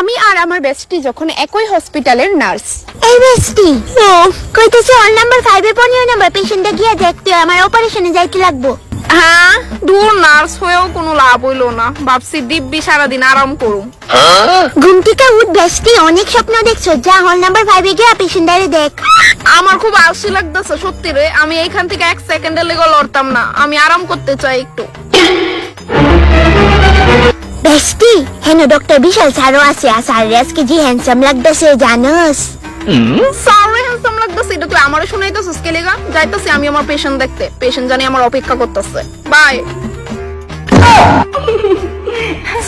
আমি আর আমার বেস্টি যখন একই হসপিটালের নার্স এই বেস্টি ও কইতেছে অল নাম্বার ফাইভে পনেরো নাম্বার পেশেন্টটা গিয়া দেখতে আমার অপারেশনে যাইতে লাগবো। হ্যাঁ দূর নার্স হয়েও কোনো লাভ হইল না। ভাবছি দিব্যি সারাদিন আরাম করুম। ঘুম থেকে উঠ বেস্টি অনেক স্বপ্ন দেখছ। যা হল নাম্বার ফাইভে গিয়া পেশেন্টারে দেখ। আমার খুব আলসি লাগতেছে সত্যি রে। আমি এইখান থেকে এক সেকেন্ডের লেগে লড়তাম না। আমি আরাম করতে চাই একটু। বেস্টি হেন ডক্টর বিশাল স্যারও আছে আর স্যারের আজকে যে হ্যান্ডসাম লাগতেছে জানোস সরি হ্যান্ডসাম লাগতেছে এটা তুই আমারও শুনাইতেছিস কে লেগা যাইতেছি আমি আমার পেশেন্ট দেখতে পেশেন্ট জানি আমার অপেক্ষা করতেছে bye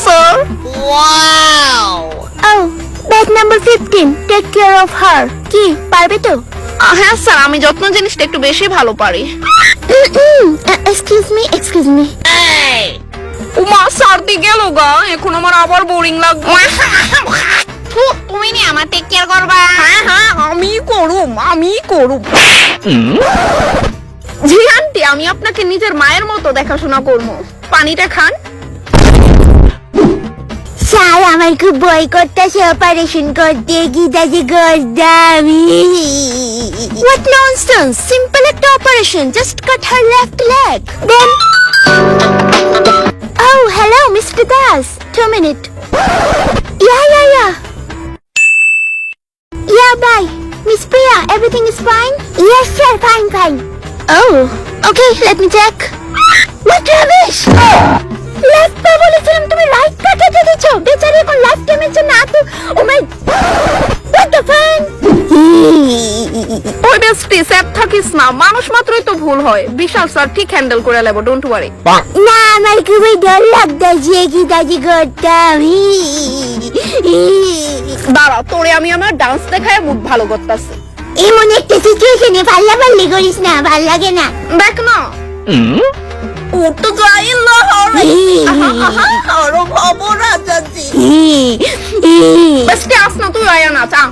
sir O bed number fifteen take care of her কি পারবে তো হ্যাঁ স্যার আমি যত্ন জিনিসটা একটু বেশি ভালো পারি। এক্সকিউজ মি এক্সকিউজ মি সার্দি গেল গা এখন আমার আবার বোরিং লাগবে তুমি নি আমার টেক কেয়ার করবা হ্যাঁ হ্যাঁ আমি করুম আমি করুম জি আন্টি আমি আপনাকে নিজের মায়ের মতো দেখাশোনা করব পানিটা খান স্যার আমার খুব ভয় করতেছে অপারেশন করতে যে করতাম What nonsense! Simple একটা operation. Just cut her left leg. Then Oh, hello, Mr. Das. Two minute. Yeah, yeah, yeah. Yeah, bye. Miss Priya, everything is fine? Yes, sir, fine, fine. Oh, okay, let me check. What rubbish! Left পা বলেছিলাম তুমি right পা কেটে দিচ্ছ বেচারি এখন left টাইমের জন্য এত ও মাই What the fuck? ওই বেস্টি স্যার থাকিস না। মানুষ মাত্রই তো ভুল হয়। বিশাল স্যার ঠিক হ্যান্ডেল করে নেব ডোন্ট ওয়ারি না আমার খুবই ডর লাগতেছে কি দাদি করতাম। দাঁড়া তোরে আমি আমার ডান্স দেখায় মুড ভালো করতেছি। এমন একটা সিচুয়েশনে পাল্লা পাল্লি করিস না ভালো লাগে না। দেখ না। উঠ যাই লহরে আরও ভাবো রাজাজি। বেস্টি আস না তুই আয়া না চা।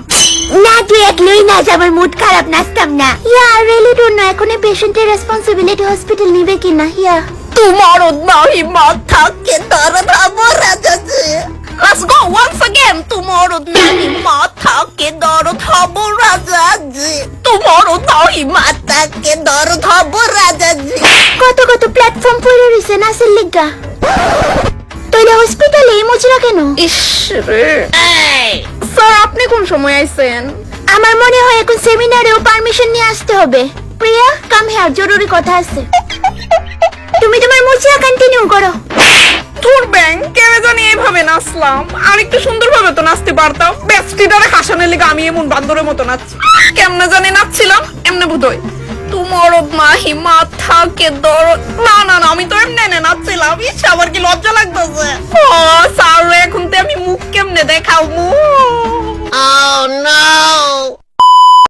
নাচ আমার মুড খারাপ নাচতাম না। ইয়া রিয়েলি ডোন্ট নো এখন এই পেশেন্টের রেসপন্সিবিলিটি হসপিটাল নিবে কিনা ইয়া। তোমার নাই মাথা কে দর্দ হব Rajaji. Let's go once again. তোমার নাই মাথা কে দর্দ হব রাজাজি। তোমার নাই মাথা কে দর্দ হব রাজাজি। কত কত প্ল্যাটফর্ম পড়ে রইছে নাচের লিগা। তাইলে হসপিটালে এই মুচরা কেন? ইস রে। স্যার আপনি কোন সময় আইছেন? আমার মনে হয় এখন সেমিনারেও পারমিশন নিয়ে আসতে হবে। প্রিয়া কাম হেয়ার জরুরি কথা আছে। তুমি তোমার মুচিয়া কন্টিনিউ করো। তোর ব্যাংক কেমন জানি এইভাবে নাচলাম। আর একটু সুন্দর ভাবে তো নাচতে পারতাম। ব্যস্তিটারে হাসানের লেগে আমি এমন বান্দরের মতো নাচছি। কেমনে জানি নাচছিলাম, এমনি বোধহয়। তোমার মাহি মাথা কে দরদ না না আমি তো এমনি এনে নাচছিলাম। ইস আমার কি লজ্জা লাগতেছে? ও তো